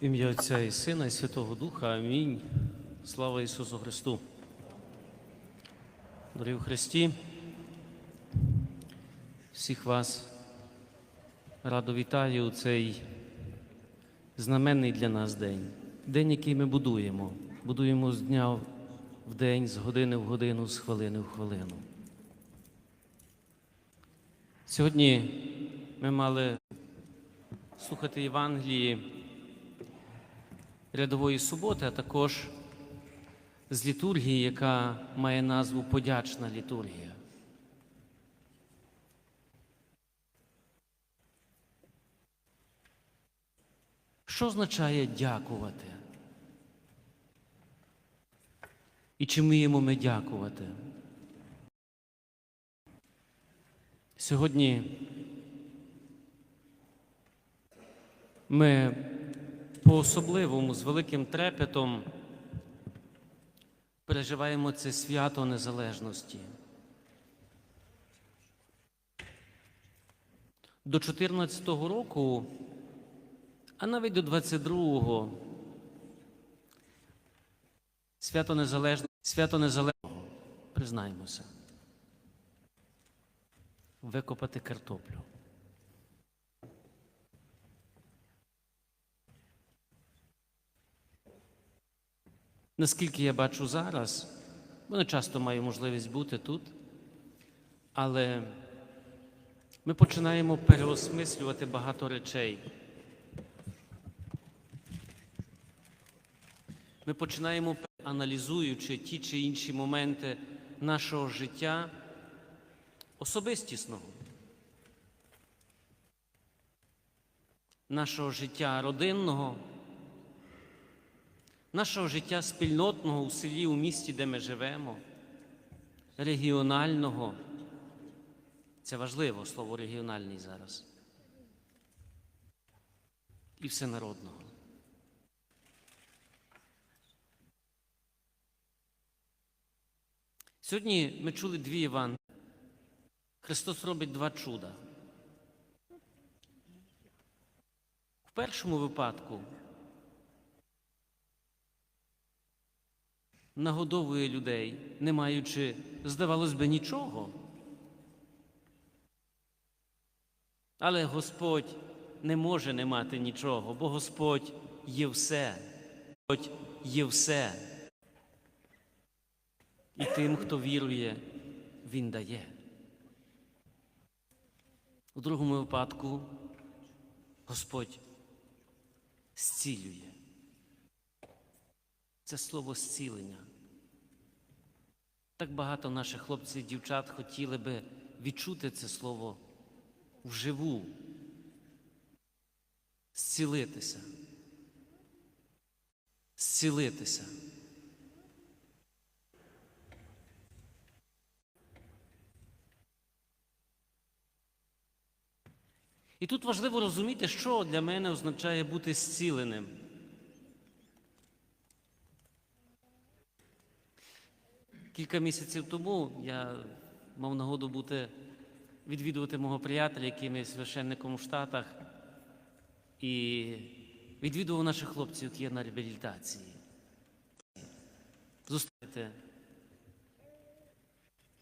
Ім'я Отця і Сина, і Святого Духа. Амінь. Слава Ісусу Христу. Дорогі в Христі, всіх вас радо вітаю у цей знаменний для нас день. День, який ми будуємо. Будуємо з дня в день, з години в годину, з хвилини в хвилину. Сьогодні ми мали слухати Євангелії рядової суботи, а також з літургії, яка має назву подячна літургія. Що означає дякувати? І чи вміємо ми дякувати? Сьогодні ми по-особливому з великим трепетом переживаємо це свято незалежності. До 14-го року, а навіть до 22-го, свято незалежності, свято незалежного, признаємося, викопати картоплю. Наскільки я бачу зараз, бо не часто маю можливість бути тут, але ми починаємо переосмислювати багато речей. Ми починаємо, аналізуючи ті чи інші моменти нашого життя особистісного, нашого життя родинного нашого життя спільнотного у селі, у місті, де ми живемо, регіонального. Це важливо слово регіональний зараз. І всенародного. Сьогодні ми чули дві Іван. Христос робить два чуда. В першому випадку нагодовує людей, не маючи, здавалось би, нічого. Але Господь не може не мати нічого, бо Господь є все. Господь є все. І тим, хто вірує, Він дає. У другому випадку Господь зцілює. Це слово зцілення. Так багато наших хлопців і дівчат хотіли би відчути це слово вживу, зцілитися. Зцілитися. І тут важливо розуміти, що для мене означає бути зціленим. Кілька місяців тому я мав нагоду бути відвідувати мого приятеля, який є священником у Штатах, і відвідував наших хлопців, які є на реабілітації. Зустріти.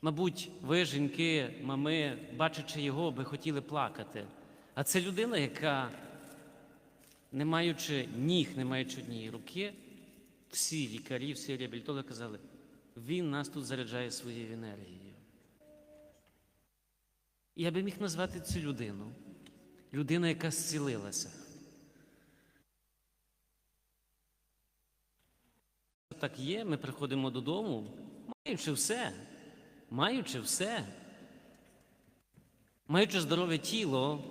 Мабуть, ви, жінки, мами, бачачи його, би хотіли плакати. А це людина, яка, не маючи ніг, не маючи однієї руки, всі лікарі, всі реабілітологи казали, він нас тут заряджає своєю енергією. Я би міг назвати цю людину. Людина, яка зцілилася. Так є, ми приходимо додому, маючи все, маючи все, маючи здорове тіло,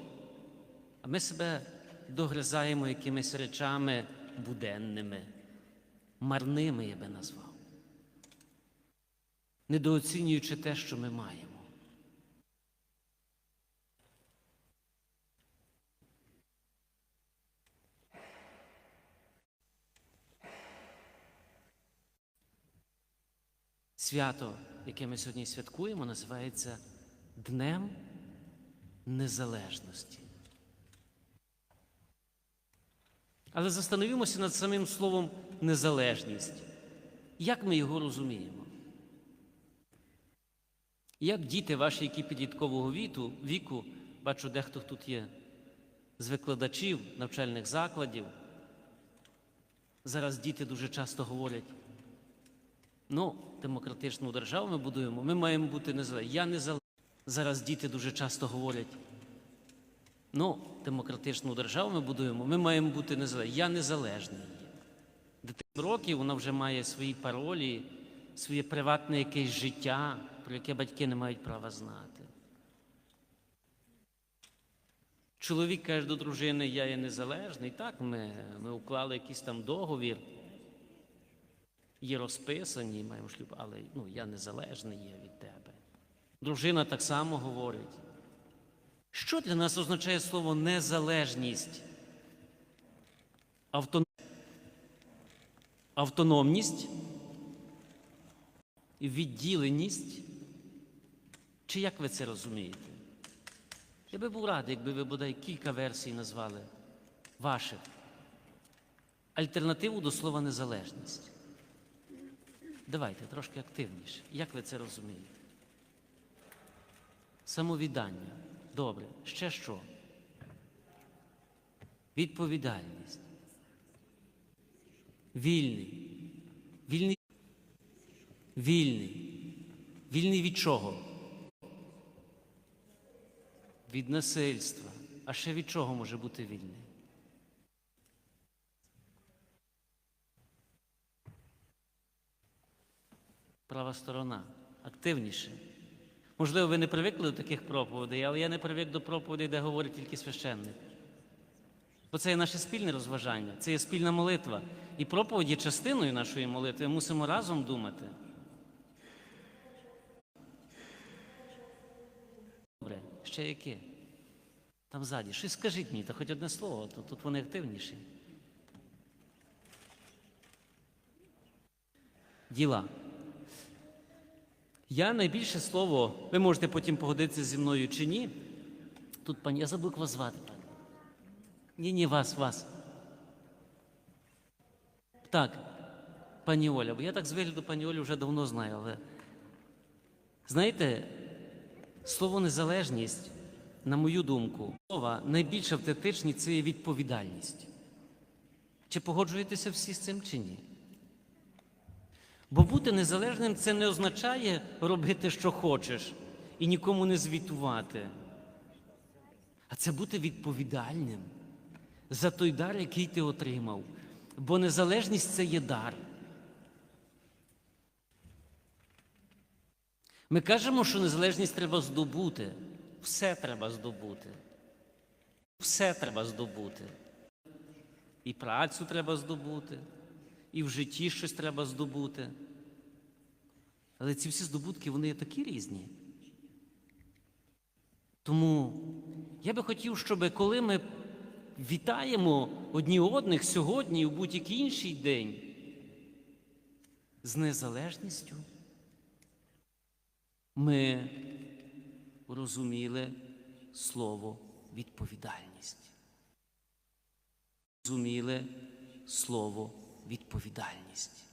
а ми себе догризаємо якимись речами буденними, марними я би назвав недооцінюючи те, що ми маємо. Свято, яке ми сьогодні святкуємо, називається Днем Незалежності. Але застановімося над самим словом незалежність. Як ми його розуміємо? Як діти ваші, які підліткового віку, віку, бачу, дехто тут є з викладачів навчальних закладів. Зараз діти дуже часто говорять: ну, демократичну державу ми будуємо, ми маємо бути незалежні. Я незалежний. Зараз діти дуже часто говорять: ну, демократичну державу ми будуємо, ми маємо бути незалежні. Я незалежний. Дитина років вона вже має свої паролі, своє приватне якесь життя, про яке батьки не мають права знати. Чоловік каже до дружини, я є незалежний. Так, ми, ми уклали якийсь там договір, є розписані, маємо шлюб, але ну, я незалежний є від тебе. Дружина так само говорить. Що для нас означає слово незалежність? Авто... Автономність, відділеність? Чи як ви це розумієте? Я би був радий, якби ви бодай кілька версій назвали ваших. Альтернативу до слова незалежність. Давайте трошки активніше. Як ви це розумієте? Самовіддання. Добре. Ще що? Відповідальність. Вільний. Вільний. Вільний. Вільний від чого? Від насильства. А ще від чого може бути вільний? Права сторона. Активніше. Можливо, ви не привикли до таких проповідей, але я не привик до проповідей, де говорить тільки священник. Бо це є наше спільне розважання, це є спільна молитва. І проповідь є частиною нашої молитви. Ми мусимо разом думати. Добре, ще яке? Там ззаді. Щось скажіть мені, та хоч одне слово, то тут вони активніші. Діла. Я найбільше слово, ви можете потім погодитися зі мною чи ні. Тут пані, я забув вас звати. пані. Ні, ні, вас, вас. Так, пані Оля, бо я так з вигляду пані Олі вже давно знаю, але знаєте, слово незалежність, на мою думку, слова найбільш автентичні це є відповідальність. Чи погоджуєтеся всі з цим чи ні? Бо бути незалежним це не означає робити, що хочеш, і нікому не звітувати. А це бути відповідальним за той дар, який ти отримав. Бо незалежність це є дар. Ми кажемо, що незалежність треба здобути. Все треба здобути. Все треба здобути. І працю треба здобути, і в житті щось треба здобути. Але ці всі здобутки, вони такі різні. Тому я би хотів, щоб коли ми вітаємо одні одних сьогодні в будь-який інший день з незалежністю, ми розуміли слово відповідальність. Розуміли слово відповідальність.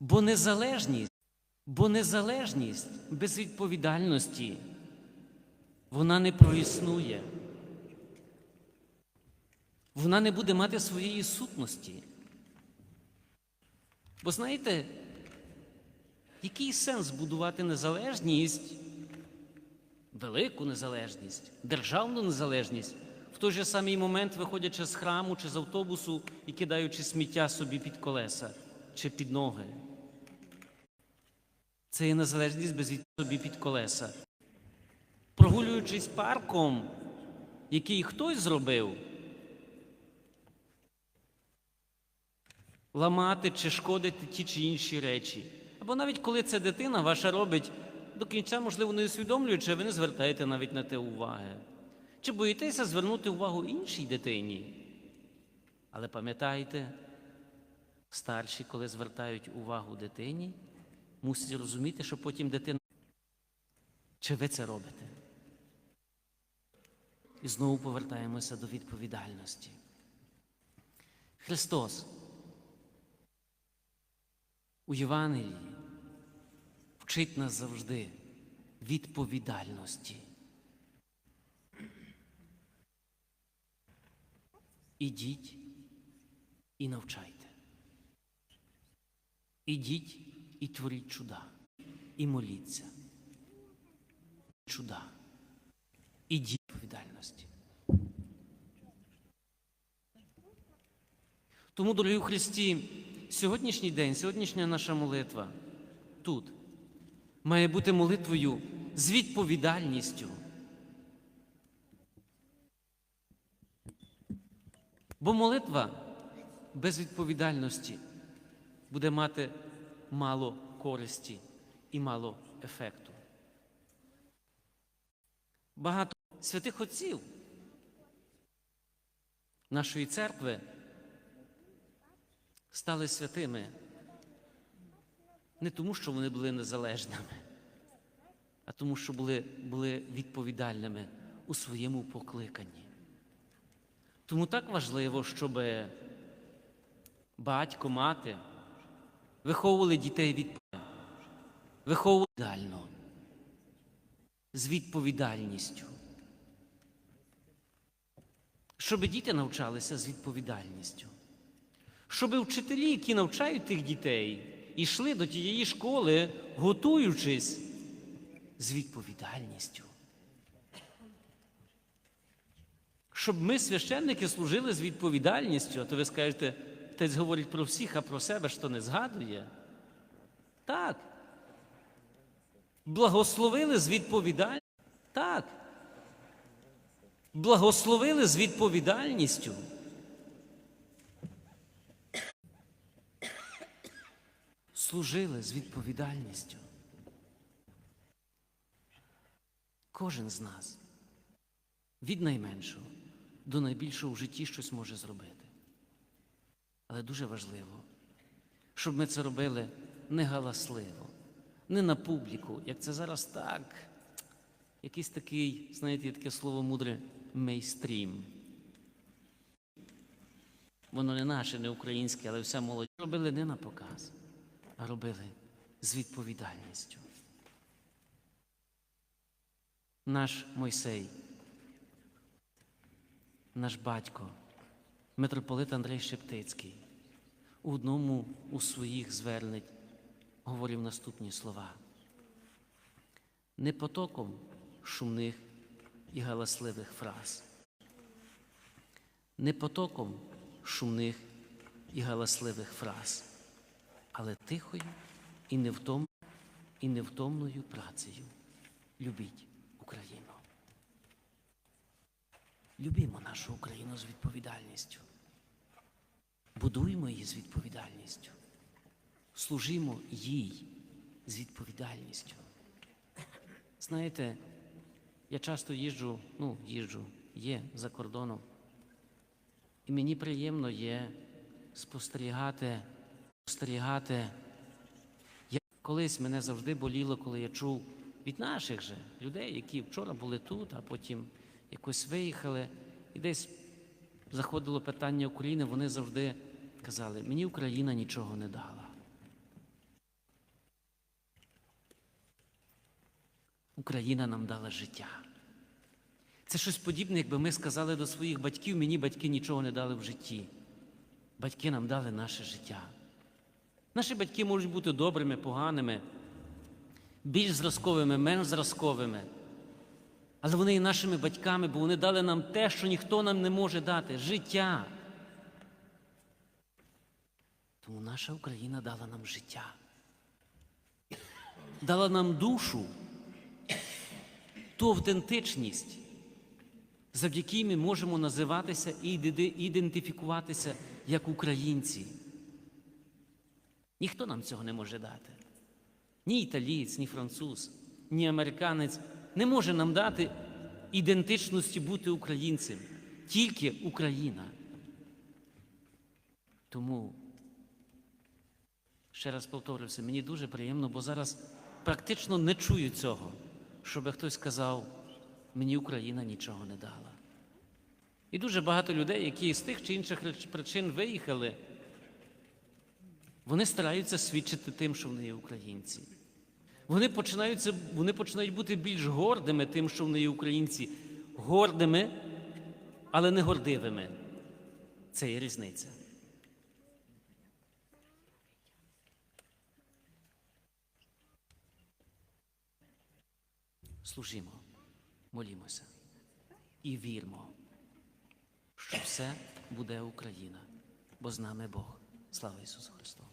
Бо незалежність, бо незалежність без відповідальності вона не проіснує. Вона не буде мати своєї сутності. Бо знаєте, який сенс будувати незалежність, велику незалежність, державну незалежність, в той же самий момент, виходячи з храму чи з автобусу і кидаючи сміття собі під колеса чи під ноги? Це є незалежність без собі під колеса. Прогулюючись парком, який хтось зробив, ламати чи шкодити ті чи інші речі. Або навіть коли це дитина ваша робить до кінця, можливо, не усвідомлюючи, ви не звертаєте навіть на те уваги. Чи боїтеся звернути увагу іншій дитині? Але пам'ятайте, старші, коли звертають увагу дитині, мусять розуміти, що потім дитина. Чи ви це робите? І знову повертаємося до відповідальності. Христос у Євангелії вчить нас завжди відповідальності. Ідіть і навчайте. Ідіть і творіть чуда, і моліться. Чуда. Ідіть відповідальності. Тому, дорогі у Христі, сьогоднішній день, сьогоднішня наша молитва тут має бути молитвою з відповідальністю. Бо молитва без відповідальності буде мати мало користі і мало ефекту. Багато святих отців нашої церкви стали святими не тому, що вони були незалежними, а тому, що були, були відповідальними у своєму покликанні. Тому так важливо, щоб батько, мати виховували дітей від виховували відповідально, з відповідальністю. Щоб діти навчалися з відповідальністю. Щоб вчителі, які навчають тих дітей, йшли до тієї школи, готуючись з відповідальністю. Щоб ми, священники, служили з відповідальністю, а то ви скажете, отець говорить про всіх, а про себе що не згадує. Так. Благословили з відповідальністю. Так. Благословили з відповідальністю. Служили з відповідальністю. Кожен з нас від найменшого до найбільшого в житті щось може зробити. Але дуже важливо, щоб ми це робили не галасливо, не на публіку, як це зараз так. Якийсь такий, знаєте, таке слово мудре мейстрім. Воно не наше, не українське, але вся молодь робили не на показ, робили з відповідальністю. Наш Мойсей, наш батько, митрополит Андрей Шептицький, у одному у своїх звернень говорив наступні слова. Не потоком шумних і галасливих фраз, не потоком шумних і галасливих фраз, але тихою і невтом, і невтомною працею. Любіть Україну. Любімо нашу Україну з відповідальністю. Будуємо її з відповідальністю. Служимо їй з відповідальністю. Знаєте, я часто їжджу, ну, їжджу, є за кордоном. І мені приємно є спостерігати, спостерігати. Я, колись мене завжди боліло, коли я чув від наших же людей, які вчора були тут, а потім якось виїхали. І десь заходило питання України, вони завжди казали, мені Україна нічого не дала. Україна нам дала життя. Це щось подібне, якби ми сказали до своїх батьків, мені батьки нічого не дали в житті. Батьки нам дали наше життя. Наші батьки можуть бути добрими, поганими, більш зразковими, менш зразковими. Але вони і нашими батьками, бо вони дали нам те, що ніхто нам не може дати життя. Тому наша Україна дала нам життя, дала нам душу, ту автентичність, завдяки ми можемо називатися і ідентифікуватися як українці. Ніхто нам цього не може дати. Ні італієць, ні француз, ні американець не може нам дати ідентичності бути українцем, тільки Україна. Тому, ще раз повторюся, мені дуже приємно, бо зараз практично не чую цього, щоб хтось сказав, мені Україна нічого не дала. І дуже багато людей, які з тих чи інших причин виїхали, вони стараються свідчити тим, що вони є українці. Вони починаються, вони починають бути більш гордими тим, що вони є українці, гордими, але не гордивими. Це є різниця. Служімо, молімося і вірмо, що все буде Україна, бо з нами Бог. Слава Ісусу Христу!